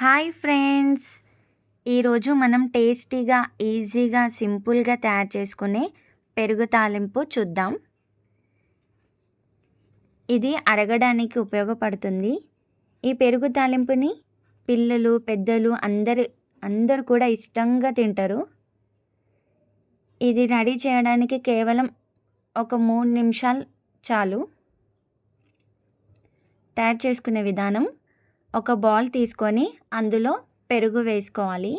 Hi friends. ఈరోజు మనం టేస్టీగా ఈజీగా సింపుల్గా తయారు చేసుకునే పెరుగు తాలింపు చూద్దాం. ఇది అరగడానికి ఉపయోగపడుతుంది. ఈ పెరుగు తాలింపుని పిల్లలు పెద్దలు అందరు అందరు కూడా ఇష్టంగా తింటారు. ఇది రెడీ చేయడానికి కేవలం ఒక మూడు నిమిషాలు చాలు. తయారు చేసుకునే విధానం ఒక బౌల్ తీసుకొని అందులో పెరుగు వేసుకోవాలి.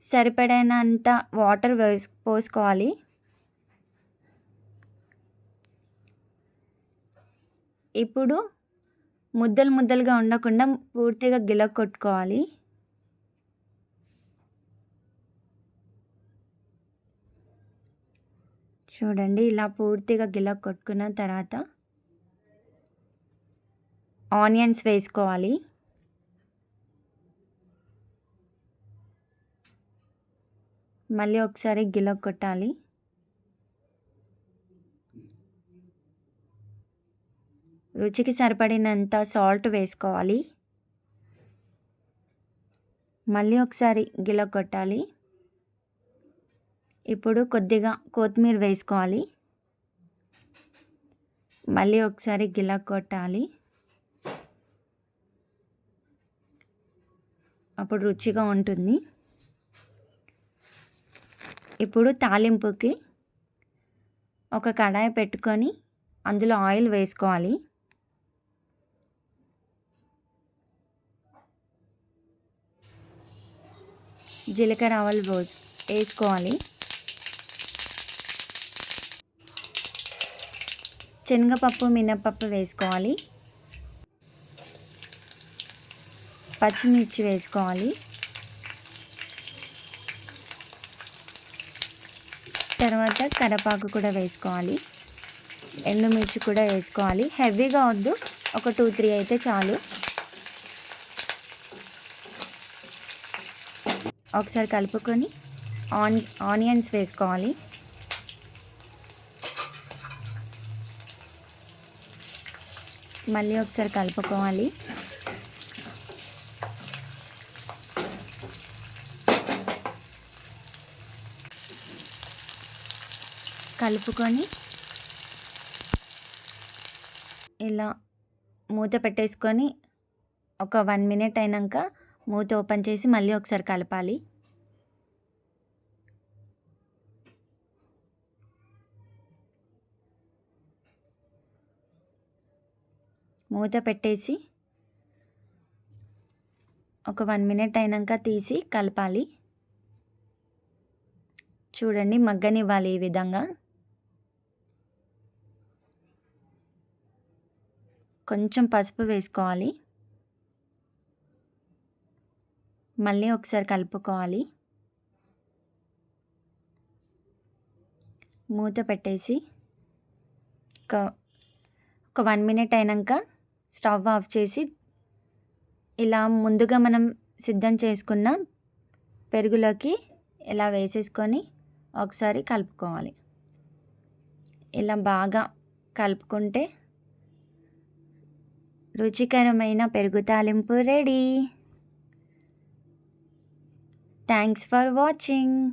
సరిపడినంత వాటర్ వేసి పోసుకోవాలి. ఇప్పుడు ముద్దలు ముద్దలుగా ఉండకుండా పూర్తిగా గిల కొట్టుకోవాలి. చూడండి ఇలా పూర్తిగా గిల కొట్టుకున్న తర్వాత ఆనియన్స్ వేసుకోవాలి. మళ్ళీ ఒకసారి గిల కొట్టాలి. రుచికి సరిపడినంత సాల్ట్ వేసుకోవాలి. మళ్ళీ ఒకసారి గిల కొట్టాలి. ఇప్పుడు కొద్దిగా కొత్తిమీర వేసుకోవాలి. మళ్ళీ ఒకసారి గిలా కొట్టాలి. అప్పుడు రుచిగా ఉంటుంది. ఇప్పుడు తాలింపుకి ఒక కడాయి పెట్టుకొని అందులో ఆయిల్ వేసుకోవాలి. జీలకర్ర ఆవాలు వేసుకోవాలి. శనగపప్పు మినపప్పు వేసుకోవాలి. పచ్చిమిర్చి వేసుకోవాలి. తర్వాత కరపాకు కూడా వేసుకోవాలి. ఎండుమిర్చి కూడా వేసుకోవాలి. హెవీగా వద్దు. ఒక టూ త్రీ అయితే చాలు. ఒకసారి కలుపుకొని ఆన్ ఆనియన్స్ వేసుకోవాలి. మళ్ళీ ఒకసారి కలుపుకోవాలి. కలుపుకొని ఇలా మూత పెట్టేసుకొని ఒక వన్ మినిట్ అయినాక మూత ఓపెన్ చేసి మళ్ళీ ఒకసారి కలపాలి. మూత పెట్టేసి ఒక వన్ మినిట్ అయినాక తీసి కలపాలి. చూడండి మగ్గనివ్వాలి ఈ విధంగా. కొంచెం పసుపు వేసుకోవాలి. మళ్ళీ ఒకసారి కలుపుకోవాలి. మూత పెట్టేసి ఒక ఒక వన్ మినిట్ అయినాక స్టవ్ ఆఫ్ చేసి ఇలా ముందుగా మనం సిద్ధం చేసుకున్న పెరుగులోకి ఇలా వేసేసుకొని ఒకసారి కలుపుకోవాలి. ఇలా బాగా కలుపుకుంటే రుచికరమైన పెరుగు తాలింపు రెడీ. Thanks for watching